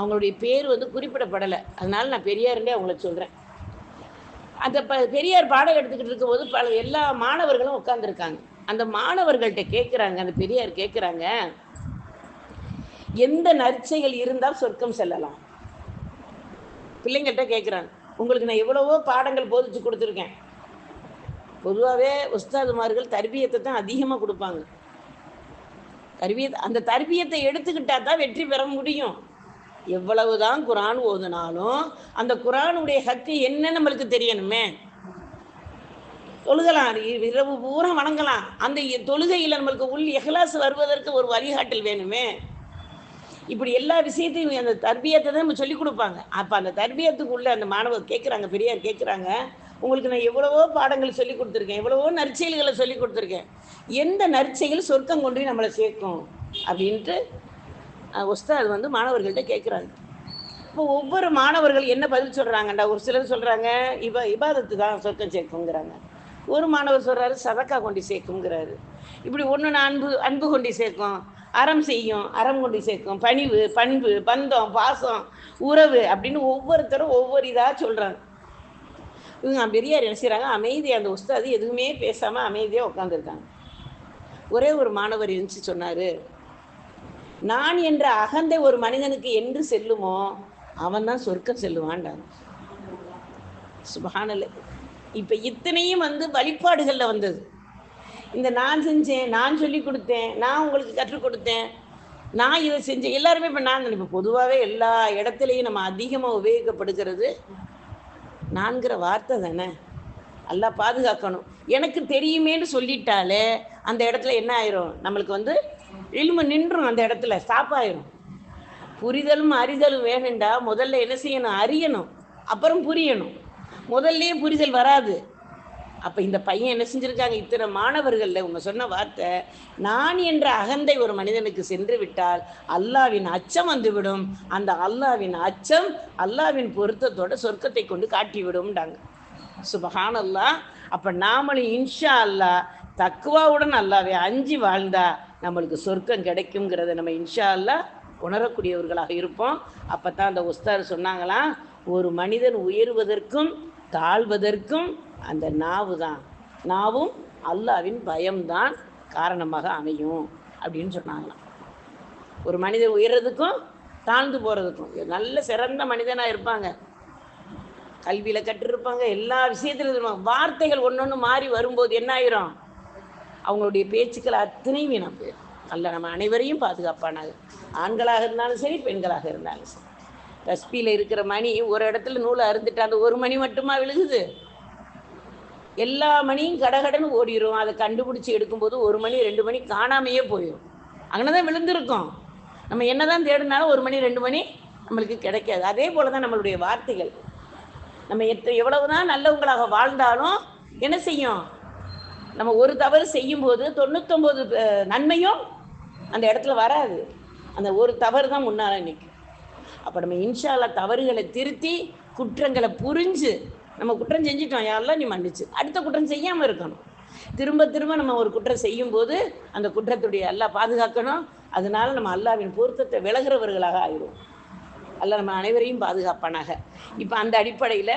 அவங்களுடைய பேர் வந்து குறிப்பிடப்படலை. அதனால நான் பெரியாருண்டே அவங்கள சொல்கிறேன் அந்த ப பெரியார் பாடம் எடுத்துக்கிட்டு இருக்கும்போது பல எல்லா மாணவர்களும் உட்காந்துருக்காங்க அந்த மாணவர்கள்ட்ட கேட்குறாங்க அந்த பெரியார் கேட்குறாங்க எந்த நற்செயல் இருந்தால் சொர்க்கம் செல்லலாம். பிள்ளைங்கள்ட்ட கேட்குறாங்க உங்களுக்கு நான் எவ்வளவோ பாடங்கள் போதிச்சு கொடுத்துருக்கேன். பொதுவாகவே உஸ்தாதுமார்கள் தர்பியத்தை தான் அதிகமாக கொடுப்பாங்க. தர்பியத்தை அந்த தர்பியத்தை எடுத்துக்கிட்டா தான் வெற்றி பெற முடியும். எவ்வளவுதான் குரான் ஓதுனாலும் அந்த குரானுடைய சக்தி என்ன நம்மளுக்கு தெரியணுமே. தொழுகலாம் இரவு பூரா வணங்கலாம். அந்த தொழுகையில் நம்மளுக்கு உள் எஹ்லாஸ் வருவதற்கு ஒரு வழிகாட்டல் வேணுமே. இப்படி எல்லா விஷயத்தையும் அந்த தர்பியத்தை தான் நம்ம சொல்லிக் கொடுப்பாங்க. அப்போ அந்த தர்பியத்துக்குள்ளே அந்த மாணவர் கேட்குறாங்க பெரியார் கேட்குறாங்க உங்களுக்கு நான் எவ்வளவோ பாடங்கள் சொல்லி கொடுத்துருக்கேன் எவ்வளவோ நற்செயல்களை சொல்லி கொடுத்துருக்கேன். எந்த நற்செயல் சொர்க்கம் கொண்டு போய் நம்மளை சேர்க்கும்? அப்படின்ட்டு உஸ்தாத் வந்து மாணவர்கள்ட்ட கேட்குறாங்க இப்போ ஒவ்வொரு மாணவர்கள் என்ன பதில் சொல்கிறாங்கண்டா ஒரு சிலர் சொல்கிறாங்க இப இபாதத்து தான் சொர்க்கம் சேர்க்குங்கிறாங்க ஒரு மாணவர் சொல்கிறாரு சதக்கா கொண்டு சேர்க்குங்கிறாரு இப்படி ஒன்று அன்பு அன்பு கொண்டு சேர்க்கும் அறம் செய்யும் அறம் கொண்டு சேர்க்கும். பணிவு பண்பு பந்தம் பாசம் உறவு அப்படின்னு ஒவ்வொருத்தரும் ஒவ்வொரு இதாக சொல்கிறாங்க இவங்க பெரியார் என்ன செய்கிறாங்க அமைதி அந்த உஸ்தாது எதுவுமே பேசாமல் அமைதியாக உட்காந்துருக்காங்க ஒரே ஒரு மாணவர் இருந்துச்சு சொன்னார் நான் என்ற அகந்தை ஒரு மனிதனுக்கு என்று செல்லுமோ அவன் தான் சொர்க்கம் செல்லுவான்டான் சுபஹானல்ல. இப்போ இத்தனையும் வந்து வழிபாடுகளில் வந்தது. இந்த நான் செஞ்சேன் நான் சொல்லி கொடுத்தேன் நான் உங்களுக்கு கற்றுக் கொடுத்தேன் நான் இதை செஞ்சேன். எல்லாருமே இப்போ நான் நினைப்பேன். பொதுவாகவே எல்லா இடத்துலையும் நம்ம அதிகமாக உபயோகப்படுகிறது நான்கிற வார்த்தை தானே. எல்லாம் பாதுகாக்கணும். எனக்கு தெரியுமேன்னு சொல்லிட்டாலே அந்த இடத்துல என்ன ஆயிரும்? நம்மளுக்கு வந்து இழும நின்றும் அந்த இடத்துல ஸ்டாப் ஆயிரும் புரிதலும் அறிதலும் வேணுண்டா முதல்ல என்ன செய்யணும்? அறியணும். அப்புறம் புரியணும். முதல்லயே புரிதல் வராது. அப்போ இந்த பையன் என்ன செஞ்சுருக்காங்க? இத்தனை மாணவர்களில் உங்க சொன்ன வார்த்தை நான் என்ற அகந்தை ஒரு மனிதனுக்கு சென்று விட்டால் அல்லாவின் அச்சம் வந்துவிடும். அந்த அல்லாவின் அச்சம் அல்லாவின் பொருத்தத்தோட சொர்க்கத்தை கொண்டு காட்டிவிடும்டாங்க. சுபகான் அல்லாஹ் அப்போ நாமளும் இன்ஷா அல்லாஹ் தக்குவாவுடன் அல்லாவே அஞ்சி வாழ்ந்தா நம்மளுக்கு சொர்க்கம் கிடைக்குங்கிறத நம்ம இன்ஷா உணரக்கூடியவர்களாக இருப்போம். அப்போ தான் அந்த உஸ்தார் சொன்னாங்களாம் ஒரு மனிதன் உயர்வதற்கும் தாழ்வதற்கும் அந்த நாவு தான். நாவும் அல்லாவின் பயம்தான் காரணமாக அமையும் அப்படின்னு சொன்னாங்களாம். ஒரு மனிதன் உயர்றதுக்கும் தாழ்ந்து போகிறதுக்கும் நல்ல சிறந்த மனிதனாக இருப்பாங்க. கல்வியில் கட்டிருப்பாங்க எல்லா விஷயத்திலும் இருப்பாங்க வார்த்தைகள் ஒன்று மாறி வரும்போது என்ன ஆயிரும்? அவங்களுடைய பேச்சுக்கள் அத்தனையும் வீணாக போயிடும். அல்ல நம்ம அனைவரையும் பாதுகாப்பானாங்க ஆண்களாக இருந்தாலும் சரி பெண்களாக இருந்தாலும் சரி. தஸ்பியில் இருக்கிற மணி ஒரு இடத்துல நூலை அருந்துட்டு அந்த ஒரு மணி மட்டுமா விழுகுது? எல்லா மணியும் கடகடன்னு ஓடிரும். அதை கண்டுபிடிச்சி எடுக்கும்போது ஒரு மணி ரெண்டு மணி காணாமையே போயிடும் அங்கே தான் விழுந்திருக்கோம். நம்ம என்ன தான் தேடினாலும் ஒரு மணி ரெண்டு மணி நம்மளுக்கு கிடைக்காது. அதே போல தான் நம்மளுடைய வார்த்தைகள். நம்ம எத்த எவ்வளவுதான் நல்லவங்களாக வாழ்ந்தாலும் என்ன செய்யும்? நம்ம ஒரு தவறு செய்யும்போது தொண்ணூத்தொம்பது நன்மையும் அந்த இடத்துல வராது. அந்த ஒரு தவறு தான் முன்னால் நிற்கும் அப்போ நம்ம இன்ஷால்லா தவறுகளை திருத்தி குற்றங்களை புரிஞ்சு நம்ம குற்றம் செஞ்சிட்டோம் யாரெல்லாம் நீ மன்னிச்சு? அடுத்த குற்றம் செய்யாமல் இருக்கணும். திரும்ப திரும்ப நம்ம ஒரு குற்றம் செய்யும்போது அந்த குற்றத்துடைய எல்லாம் பாதுகாக்கணும். அதனால நம்ம அல்லாவின் பொருத்தத்தை விலகிறவர்களாக ஆயிடும் அல்ல நம்ம அனைவரையும் பாதுகாப்பானாக. இப்போ அந்த அடிப்படையில்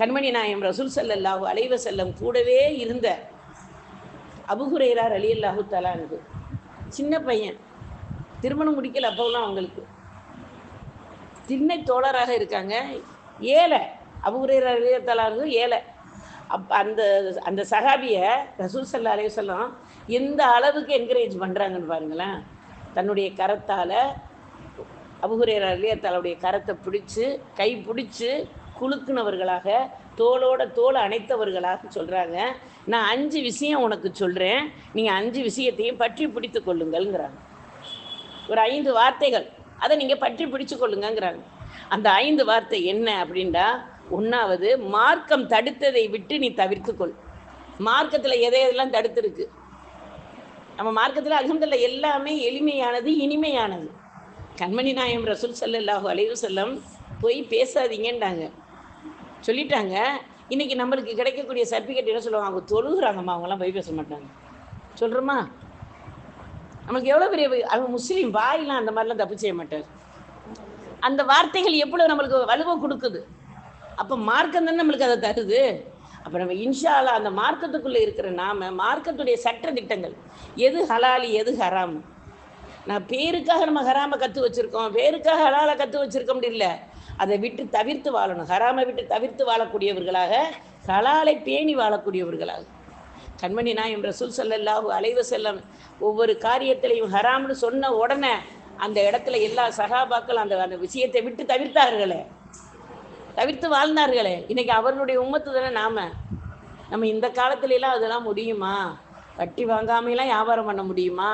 கண்மணி நாயம் ரசூல் ஸல்லல்லாஹு அலைவ செல்லம் கூடவே இருந்த அபுஹுரைரார் அலி அல்லாஹு தலானது சின்ன பையன். திருமணம் முடிக்கல அப்போலாம் அவங்களுக்கு. திண்ணை தோழராக இருக்காங்க. ஏழை. அபுஹுரைரார் அலி தலானது ஏழை. அப் அந்த அந்த சகாபியை ரசூல் சல்லா அலைஹி எந்த அளவுக்கு என்கரேஜ் பண்ணுறாங்கன்னு பாருங்களேன். தன்னுடைய கரத்தால் அபுகுரேர் அலியத்தாளுடைய கரத்தை பிடிச்சி கை பிடிச்சி குலுக்குனவர்களாக தோளோட தோல் அணைத்தவர்களாக சொல்கிறாங்க நான் அஞ்சு விஷயம் உனக்கு சொல்கிறேன் நீங்கள் அஞ்சு விஷயத்தையும் பற்றி பிடித்து கொள்ளுங்கள்ங்கிறாங்க. ஒரு ஐந்து வார்த்தைகள். அதை நீங்கள் பற்றி பிடிச்சு கொள்ளுங்கங்கிறாங்க. அந்த ஐந்து வார்த்தை என்ன அப்படின்டா ஒன்றாவது மார்க்கம் தடுத்ததை விட்டு நீ தவிர்த்துக்கொள் மார்க்கத்தில் எதை எதெல்லாம் தடுத்துருக்கு? நம்ம மார்க்கத்தில் அல்ஹம்துலில்லாஹ் எல்லாமே எளிமையானது இனிமையானது. கண்மணி நாயம் ரசூல் ஸல்லல்லாஹு அலைவு செல்லம் போய் பேசாதீங்கன்றாங்க. சொல்லிட்டாங்க. இன்னைக்கு நம்மளுக்கு கிடைக்கக்கூடிய சர்டிஃபிகேட் என்ன சொல்லுவாங்க? அவங்க தொழுகிறாங்கம்மா அவங்களாம் போய் பேச மாட்டாங்க. சொல்கிறோமா நம்மளுக்கு எவ்வளோ பெரிய அவங்க முஸ்லீம் வாயிலாம் அந்த மாதிரிலாம் தப்பு செய்ய மாட்டார். அந்த வார்த்தைகள் எவ்வளோ நம்மளுக்கு வலுவை கொடுக்குது. அப்போ மார்க்கம் தானே நம்மளுக்கு அதை தருது. அப்போ நம்ம இன்ஷாலா அந்த மார்க்கத்துக்குள்ளே இருக்கிற நாம மார்க்கத்துடைய சட்ட திட்டங்கள். எது ஹலாலி எது ஹராம்? நான் பேருக்காக நம்ம ஹராமை கற்று வச்சிருக்கோம். பேருக்காக ஹலாலை கற்று வச்சுருக்க முடியல. அதை விட்டு தவிர்த்து வாழணும். ஹராமை விட்டு தவிர்த்து வாழக்கூடியவர்களாக ஹலாலை பேணி வாழக்கூடியவர்களாக. கண்மணி நாயம் ரசூல் ஸல்லல்லாஹு அலைவ செல்லம் ஒவ்வொரு காரியத்திலையும் ஹராம்னு சொன்ன உடனே அந்த இடத்துல எல்லா சகாபாக்கள் அந்த அந்த விஷயத்தை விட்டு தவிர்த்தார்களே. தவிர்த்து வாழ்ந்தார்களே. இன்னைக்கு அவர்களுடைய உம்மத்து தானே நாம. நம்ம இந்த காலத்துலலாம் அதெல்லாம் முடியுமா? வட்டி வாங்காமையெல்லாம் வியாபாரம் பண்ண முடியுமா?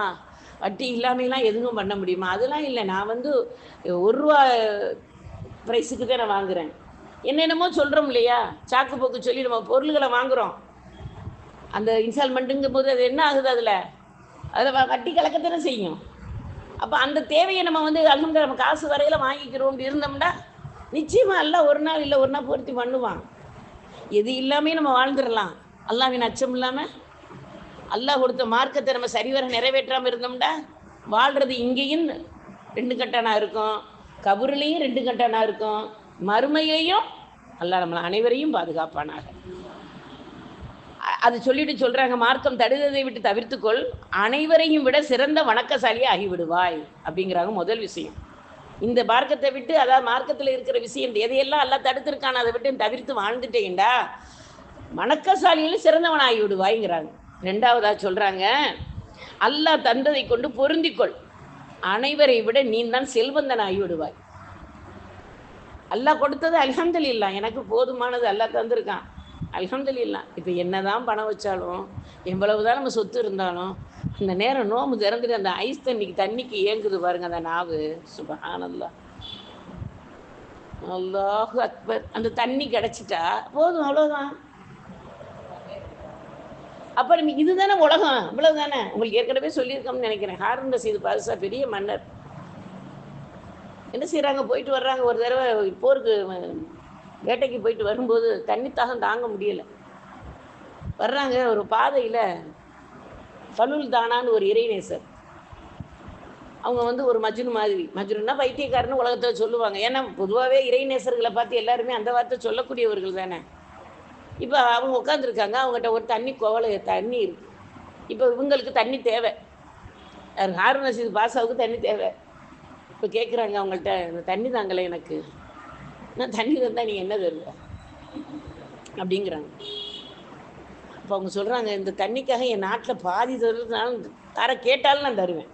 வட்டி இல்லாமையெல்லாம் எதுவும் பண்ண முடியுமா? அதெல்லாம் இல்லை. நான் வந்து ஒரு ரூபா ப்ரைஸுக்கு தான் நான் வாங்குறேன். என்னென்னமோ சொல்கிறோம் இல்லையா? சாக்கு போக்கு சொல்லி நம்ம பொருள்களை வாங்குறோம். அந்த இன்ஸ்டால்மெண்ட்டுங்கும் போது அது என்ன ஆகுது அதில்? அதில் வட்டி கலக்கத்தானே செய்யும். அப்போ அந்த தேவையை நம்ம வந்து அல்ஹம்துலில்லாஹ் நம்ம காசு வரையில் வாங்கிக்கிறோம் அப்படி இருந்தோம்னா நிச்சயமாக எல்லாம் ஒரு நாள் இல்லை ஒரு நாள் பூர்த்தி பண்ணுவான். எது இல்லாமே நம்ம வாழ்ந்துடலாம். அல்லாவின் அச்சம் இல்லாமல் அல்லாஹ் கொடுத்த மார்க்கத்தை நம்ம சரிவர நிறைவேற்றாமல் இருந்தோம்னா வாழ்கிறது இங்கேயும் ரெண்டு கட்டணாக இருக்கும். கபூர்லேயும் ரெண்டு கண்டனா இருக்கும். மறுமையிலையும் அல்லாஹ் நம்மளை அனைவரையும் பாதுகாப்பானாக. அது சொல்லிட்டு சொல்றாங்க மார்க்கம் தடுததை விட்டு தவிர்த்துக்கொள். அனைவரையும் விட சிறந்த வணக்கசாலியாக ஆகிவிடுவாய் அப்படிங்கிறாங்க முதல் விஷயம். இந்த மார்க்கத்தை விட்டு அதாவது மார்க்கத்தில் இருக்கிற விஷயம் எதையெல்லாம் எல்லாம் தடுத்திருக்கான அதை விட்டு தவிர்த்து வாழ்ந்துட்டேன்டா. வணக்கசாலியில் சிறந்தவன் ஆகி விடுவாய்ங்கிறாங்க ரெண்டாவதா சொல்றாங்க அல்லாஹ் தந்ததை கொண்டு பொருந்திக்கொள். அனைவரை விட நீ தான் செல்வந்தன் ஆகி விடுவாய் அல்லாஹ் கொடுத்தது அல்ஹம்துலில்லாஹ் எனக்கு போதுமானது அல்லாஹ் தந்திருக்கான். அல்ஹம்துலில்லாஹ் இப்போ என்னதான் பணம் வச்சாலும் எவ்வளவு தான் நம்ம சொத்து இருந்தாலும் அந்த நேரம் நோம்பு திறந்துட்டு அந்த ஐஸ் தண்ணிக்கு தண்ணிக்கு ஏங்குது பாருங்க அந்த நாவு. சுபஹானல்லாஹ் அல்லாஹு அக்பர். அந்த தண்ணி கிடச்சிட்டா போதும் அவ்வளோதான் அப்புறம் இதுதானே உலகம் இவ்வளவு தானே உங்களுக்கு ஏற்கனவே சொல்லியிருக்கோம்னு நினைக்கிறேன். ஹாரூன் ரசீது பாதுஷா பெரிய மன்னர். என்ன செய்கிறாங்க போயிட்டு வர்றாங்க. ஒரு தடவை போருக்கு வேட்டைக்கு போயிட்டு வரும்போது தண்ணி தாகம் தாங்க முடியலை. வர்றாங்க. ஒரு பாதையில் ஃபலுல் தானான்னு ஒரு இறைநேசர். அவங்க வந்து ஒரு மஜ்னு மாதிரி. மஜ்னுன்னா பைத்தியக்காரன்னு உலகத்தில் சொல்லுவாங்க. ஏன்னா பொதுவாகவே இறைநேசர்களை பார்த்து எல்லாருமே அந்த வார்த்தை சொல்லக்கூடியவர்கள் தானே. இப்போ அவங்க உட்காந்துருக்காங்க அவங்ககிட்ட ஒரு தண்ணி கோவலை தண்ணி இருக்கு. இப்போ இவங்களுக்கு தண்ணி தேவை. யார் ஹாரூன் ரஷீது பாஷாவுக்கு தண்ணி தேவை. இப்போ கேட்குறாங்க அவங்கள்ட்ட இந்த தண்ணி தாங்களே எனக்கு. நான் தண்ணி தந்தால் நீங்கள் என்ன தருவ? அப்படிங்கிறாங்க. அப்போ அவங்க சொல்கிறாங்க இந்த தண்ணிக்காக என் நாட்டில் பாதி தருவதுனாலும் தர கேட்டாலும் நான் தருவேன்.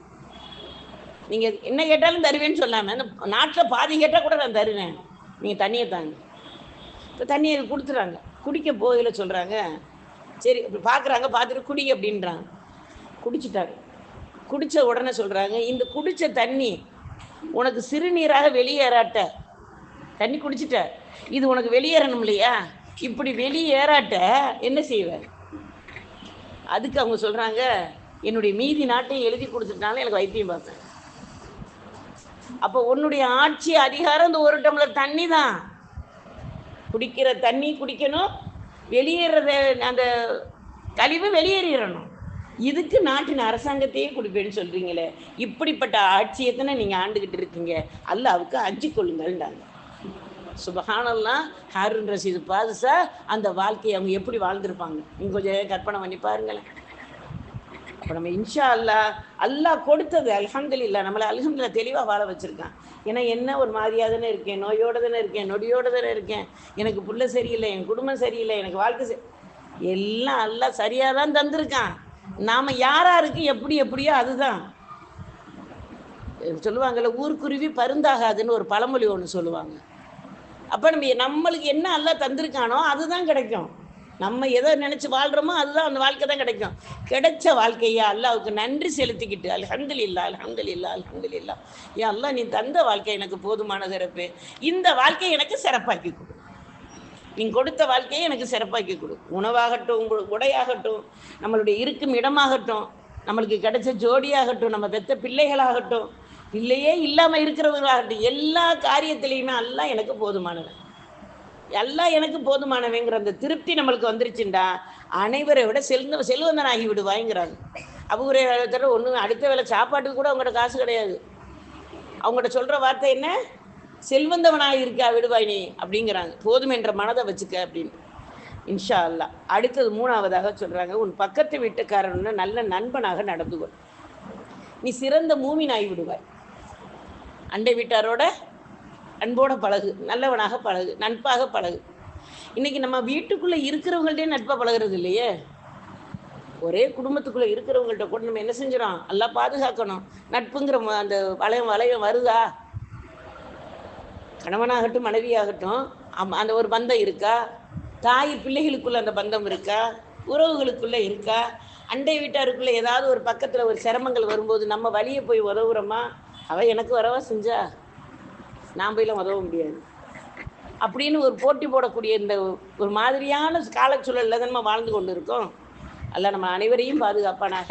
நீங்கள் என்ன கேட்டாலும் தருவேன்னு சொல்லாமல் இந்த நாட்டில் பாதி கேட்டால் கூட நான் தருவேன். நீங்கள் தண்ணியை தாங்க. இப்போ தண்ணியை கொடுத்துறாங்க. குடிக்க போகையில் சொல்கிறாங்க சரி இப்படி பார்க்குறாங்க பார்த்துட்டு குடி அப்படின்றாங்க. குடிச்சிட்டாங்க. குடித்த உடனே சொல்கிறாங்க இந்த குடித்த தண்ணி உனக்கு சிறுநீராக வெளியேறாட்ட. தண்ணி குடிச்சிட்ட. இது உனக்கு வெளியேறணும் இல்லையா? இப்படி வெளியேறாட்ட என்ன செய்வ? அதுக்கு அவங்க சொல்கிறாங்க என்னுடைய மீதி நாட்டையும் எழுதி கொடுத்துட்டாலும் எனக்கு வைத்தியம் பார்ப்பேன். அப்போ உன்னுடைய ஆட்சி அதிகாரம் இந்த ஒரு டம்ளர் தண்ணி தான் குடிக்கிற தண்ணி குடிக்கணும் வெளியேறத அந்த கழிவு வெளியேறிடணும். இதுக்கு நாட்டின் அரசாங்கத்தையே கொடுப்பேன்னு சொல்கிறீங்களே இப்படிப்பட்ட ஆட்சியத்தானே நீங்கள் ஆண்டுகிட்டு இருக்கீங்க? அல்லாவுக்கு அஞ்சு கொள்ளுங்கள்ன்றாங்க சுபஹானல்லாம் ஹாரூன் ரசீது பாதுசா அந்த வாழ்க்கையை அவங்க எப்படி வாழ்ந்திருப்பாங்க? நீங்கள் கொஞ்சம் கற்பனை பண்ணி பாருங்களேன். அப்போ நம்ம இன்ஷா அல்லாஹ் அல்லாஹ் கொடுத்தது அல்ஹம்துலில்லாஹ் நம்மளை அல்ஹம்துலில்லாஹ் தெளிவாக வாழ வச்சுருக்கான். ஏன்னா என்ன ஒரு மாதிரியாக தானே இருக்கேன் நோயோடு தானே இருக்கேன் நொடியோடு தானே இருக்கேன். எனக்கு புள்ள சரியில்லை என் குடும்பம் சரியில்லை எனக்கு வாழ்க்கை சரி எல்லாம் அல்லாஹ் சரியாக தான் தந்திருக்கான். நாம் யாராருக்கு எப்படி எப்படியோ அதுதான். சொல்லுவாங்கல்ல ஊர்க்குருவி பருந்தாகாதுன்னு ஒரு பழமொழி ஒன்று சொல்லுவாங்க. அப்போ நம்ம நம்மளுக்கு என்ன எல்லாம் தந்திருக்கானோ அதுதான் கிடைக்கும். நம்ம எதை நினச்சி வாழ்கிறோமோ அதுதான் அந்த வாழ்க்கை தான் கிடைக்கும். கிடைச்ச வாழ்க்கையா அல்லாவுக்கு நன்றி செலுத்திக்கிட்டு அல்ஹம்துலில்லா அல்ஹம்துலில்லா இல்லா ஏன் அல்லா நீ தந்த வாழ்க்கை எனக்கு போதுமான சிறப்பு. இந்த வாழ்க்கையை எனக்கு சிறப்பாக்கி கொடு. நீ கொடுத்த வாழ்க்கையை எனக்கு சிறப்பாக்கி கொடு. உணவாகட்டும் உடையாகட்டும் நம்மளுடைய இருக்கும் இடமாகட்டும் நம்மளுக்கு கிடைச்ச ஜோடியாகட்டும் நம்ம பெத்த பிள்ளைகளாகட்டும் பிள்ளையே இல்லாமல் இருக்கிறவங்களாகட்டும் எல்லா காரியத்திலையுமே எல்லாம் எனக்கு போதுமானவன் எல்லாம் எனக்கு போதுமானவங்கிற அந்த திருப்தி நம்மளுக்கு வந்துருச்சுண்டா. அனைவரை விட செல்வ செல்வந்தன் ஆகி விடுவாங்கிறாங்க அவங்க தடவை ஒன்று அடுத்த வேளை சாப்பாட்டுக்கு கூட அவங்கள்ட்ட காசு கிடையாது. அவங்கள்ட்ட சொல்கிற வார்த்தை என்ன? செல்வந்தவனாக இருக்கா விடுவாய் நீ அப்படிங்கிறாங்க. போதும் என்ற மனதை வச்சுக்க அப்படின்னு. இன்ஷா அல்லாஹ் அடுத்தது மூணாவதாக சொல்கிறாங்க உன் பக்கத்து வீட்டுக்காரன் நல்ல நண்பனாக நடந்து கொள் நீ சிறந்த மூமினாகி விடுவாய். அண்டை வீட்டாரோட அன்போட பழகு நல்லவனாக பழகு நட்பாக பழகு. இன்னைக்கு நம்ம வீட்டுக்குள்ள இருக்கிறவங்கள்ட்டே நட்பாக பழகிறது இல்லையே? ஒரே குடும்பத்துக்குள்ள இருக்கிறவங்கள்ட்ட கூட நம்ம என்ன செஞ்சிடறோம் எல்லாம் பாதுகாக்கணும். நட்புங்கிற ம- அந்த வளையம் வளையம் வருதா? கணவனாகட்டும் மனைவியாகட்டும் அம்- அந்த ஒரு பந்தம் இருக்கா? தாய் பிள்ளைகளுக்குள்ள அந்த பந்தம் இருக்கா? உறவுகளுக்குள்ள இருக்கா? அண்டை வீட்டாருக்குள்ள ஏதாவது ஒரு பக்கத்துல ஒரு சிரமங்கள் வரும்போது நம்ம வழியை போய் உதவுறோமா? அவ எனக்கு வரவா செஞ்சா? நான் போயெல்லாம் உதவ முடியாது. அப்படின்னு ஒரு போட்டி போடக்கூடிய இந்த ஒரு மாதிரியான காலச்சூழலில் தான் நம்ம வாழ்ந்து கொண்டு இருக்கோம் அல்ல நம்ம அனைவரையும் பாதுகாப்பானாக.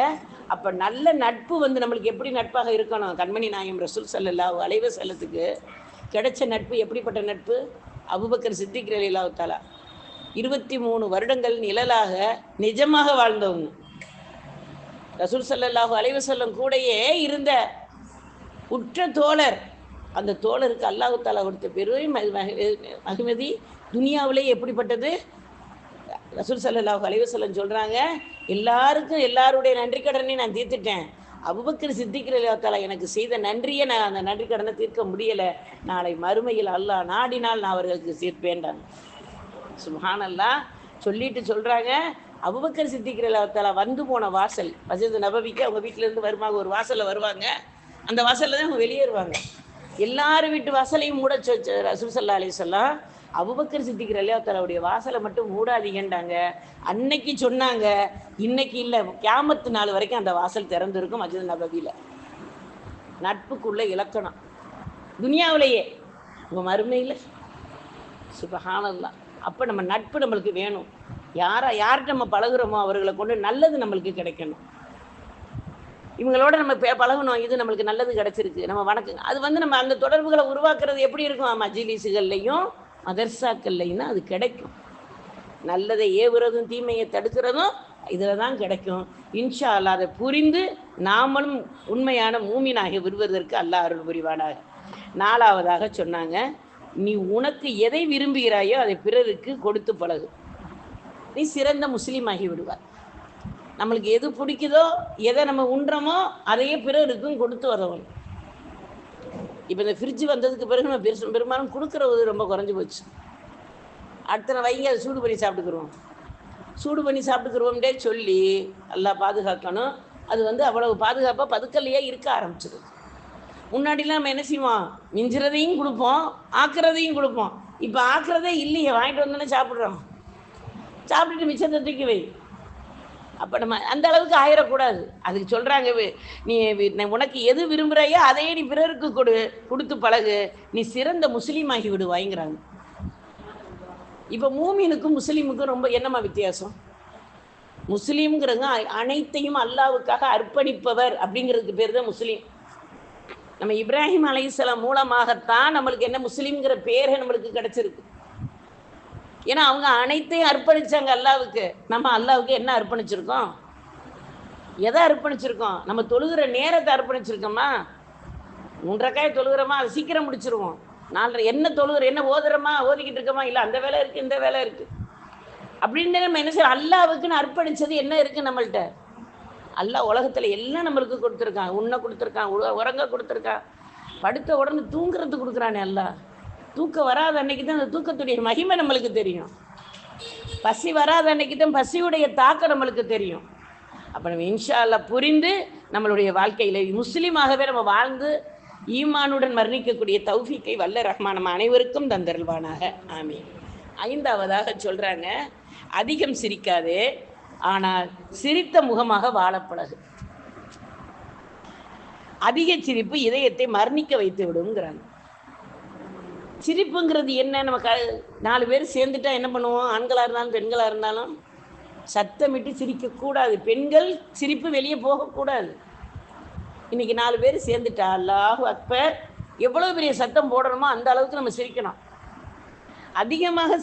அப்போ நல்ல நட்பு வந்து நம்மளுக்கு எப்படி நட்பாக இருக்கணும்? கண்மணி நாயம் ரசூல் ஸல்லல்லாஹு அலைவ செல்லத்துக்கு கிடைச்ச நட்பு எப்படிப்பட்ட நட்பு? அபுபக்கர் சித்திக் ரலியல்லாஹு தாலா இருபத்தி மூணு வருடங்கள் நிழலாக நிஜமாக வாழ்ந்தவங்க. ரசூல் ஸல்லல்லாஹு அலைஹி செல்லம் கூடயே இருந்த உற்ற தோழர் அந்த தோழருக்கு அல்லாஹு தாலா கொடுத்த பெரும் மகி- மகி- மகிமதி. துனியாவிலே எப்படிப்பட்டது? ரசூல் சல்லாஹ் அலைவசல்லம் சொல்கிறாங்க எல்லாருக்கும் எல்லாருடைய நன்றி கடனையும் நான் தீர்த்துட்டேன். அபுபக்கர் சித்திக்கிற ரலியல்லாஹு எனக்கு செய்த நன்றியை நான் அந்த நன்றி கடனை தீர்க்க முடியல. நாளை மறுமையில் அல்லாஹ் நாடினால் நான் அவர்களுக்கு தீர்ப்பேன்டாங்க சுப்ஹானல்லாஹ் சொல்லிட்டு சொல்கிறாங்க அபுபக்கர் சித்திக்கிற ரலியல்லாஹு வந்து போன வாசல் மஸ்ஜித் நபவிக்கு அவங்க வீட்டிலேருந்து இருந்து வருவாங்க ஒரு வாசலில் வருவாங்க. அந்த வாசலில் தான் அவங்க வெளியேறுவாங்க. எல்லார் வீட்டு வாசலையும் மூட ரசூசல்லா அலி சொல்லாம் அபுபக்கர் சித்திக்கிற ரலியல்லாஹு தஆலாவுடைய வாசலை மட்டும் மூடாதீங்கன்றாங்க அன்னைக்கு சொன்னாங்க. இன்னைக்கு இல்லை. கேமத்து நாள் வரைக்கும் அந்த வாசல் திறந்திருக்கும் மஜித் நபவியில் நட்புக்குள்ள இலக்கணம். துனியாவிலேயே. உங்க மறுமையில் சுபஹானல்லாஹ் அப்போ நம்ம நட்பு நம்மளுக்கு வேணும். யாரை யார்கிட்ட நம்ம பழகுறோமோ அவர்களை கொண்டு நல்லது நம்மளுக்கு கிடைக்கணும். இவங்களோட நம்ம பழகணும். இது நம்மளுக்கு நல்லது கிடைச்சிருக்கு. நம்ம வணக்கம் அது வந்து நம்ம அந்த தொடர்புகளை உருவாக்குறது எப்படி இருக்கும்? மஜிலிசுகள்லையும் மதர்சாக்கள்லையும் தான் அது கிடைக்கும். நல்லதை ஏவுறதும் தீமையை தடுக்கிறதும் இதில் தான் கிடைக்கும். இன்ஷா அதை புரிந்து நாமளும் உண்மையான மூமினாக விடுவதற்கு அல்லாஹ் அருள் புரிவானாக. நாலாவதாக சொன்னாங்க நீ உனக்கு எதை விரும்புகிறாயோ அதை பிறருக்கு கொடுத்து பழகு. நீ சிறந்த முஸ்லீம் ஆகி விடுவார் நம்மளுக்கு எது பிடிக்குதோ எதை நம்ம உண்றோமோ அதையே பிறருக்கும் கொடுத்து வரணும் இப்போ இந்த ஃப்ரிட்ஜ் வந்ததுக்கு பிறகு நம்ம பெருசு பெரும்பாலும் கொடுக்குறது ரொம்ப குறைஞ்சி போச்சு. அடுத்த வைங்க அதை சூடு பண்ணி சாப்பிட்டுக்குருவோம். சூடு பண்ணி சாப்பிட்டுக்குருவோம்டே சொல்லி எல்லாம் பாதுகாக்கணும். அது வந்து அவ்வளவு பாதுகாப்பாக பதுக்கல்லையே இருக்க ஆரம்பிச்சிடும் முன்னாடிலாம் நம்ம என்ன செய்வோம்? மிஞ்சுறதையும் கொடுப்போம் ஆக்குறதையும் கொடுப்போம். இப்போ ஆக்குறதே இல்லையே வாங்கிட்டு வந்தோன்னே சாப்பிட்றோம். சாப்பிட்டுட்டு மிச்சத்தை தூக்கி வை. அப்போ நம்ம அந்த அளவுக்கு ஆயிடக்கூடாது அதுக்கு சொல்கிறாங்க நீ உனக்கு எது விரும்புகிறாயோ அதையே நீ பிறருக்கு கொடு கொடுத்து பழகு. நீ சிறந்த முஸ்லீம் ஆகி விடுவாய்ங்கிறாங்க. இப்போ மூமினுக்கும் முஸ்லீமுக்கும் ரொம்ப என்னம்மா வித்தியாசம்? முஸ்லீம்ங்கிறவங்க அ- அனைத்தையும் அல்லாவுக்காக அர்ப்பணிப்பவர் அப்படிங்கிறதுக்கு பேர் தான் முஸ்லீம். நம்ம இப்ராஹிம் அலைசலம் மூலமாகத்தான் நம்மளுக்கு என்ன முஸ்லீம்ங்கிற பேரே நம்மளுக்கு கிடைச்சிருக்கு. ஏன்னா அவங்க அனைத்தையும் அர்ப்பணிச்சாங்க அல்லாவுக்கு. நம்ம அல்லாவுக்கு என்ன அர்ப்பணிச்சிருக்கோம்? எதை அர்ப்பணிச்சிருக்கோம்? நம்ம தொழுகிற நேரத்தை அர்ப்பணிச்சிருக்கோமா? மூன்றக்காய தொழுகிறோமா? அதை சீக்கிரம் முடிச்சிருவோம். நாலரை என்ன தொழுகிற என்ன ஓதுறோமா? ஓதிக்கிட்டு இருக்கோமா? இல்லை அந்த வேலை இருக்குது இந்த வேலை இருக்குது அப்படின்னு நம்ம என்ன செய்யறோம்? அல்லாவுக்குன்னு அர்ப்பணித்தது என்ன இருக்குது நம்மள்கிட்ட அல்லாஹ் உலகத்தில் எல்லாம் நம்மளுக்கு கொடுத்துருக்கான். உன்னை கொடுத்துருக்கான் உற- உறங்க கொடுத்துருக்கான். படுத்த உடனே தூங்குறதுக்கு கொடுக்குறானே அல்லாஹ் தூக்கம் வராத அன்னைக்கு தான் அந்த தூக்கத்துடைய மகிமை நம்மளுக்கு தெரியும். பசி வராத அன்னைக்கு தான் பசியுடைய தாக்கம் நம்மளுக்கு தெரியும். அப்போ நம்ம இன்ஷால்ல புரிந்து நம்மளுடைய வாழ்க்கையில் முஸ்லீமாகவே நம்ம வாழ்ந்து ஈமானுடன் மரணிக்கக்கூடிய தௌஃபிக்கை வல்ல ரஹ்மானம் அனைவருக்கும் தந்தருள்வானாக. ஆமீன். ஐந்தாவதாக சொல்கிறாங்க அதிகம் சிரிக்காதே ஆனால் சிரித்த முகமாக வாழப்பழகு. அதிக சிரிப்பு இதயத்தை மரணிக்க வைத்து விடுங்கிறாங்க சிரிப்புங்கிறது என்ன? நம்ம க நாலு பேர் சேர்ந்துட்டா என்ன பண்ணுவோம்? ஆண்களாக இருந்தாலும் பெண்களாக இருந்தாலும் சத்தமிட்டு சிரிக்கக்கூடாது பெண்கள் சிரிப்பு வெளியே போகக்கூடாது இன்னைக்கு நாலு பேர் சேர்ந்துட்டா அல்லாஹ் அக்பர் எவ்வளோ பெரிய சத்தம் போடணுமோ அந்த அளவுக்கு நம்ம சிரிக்கணும். அதிகமாக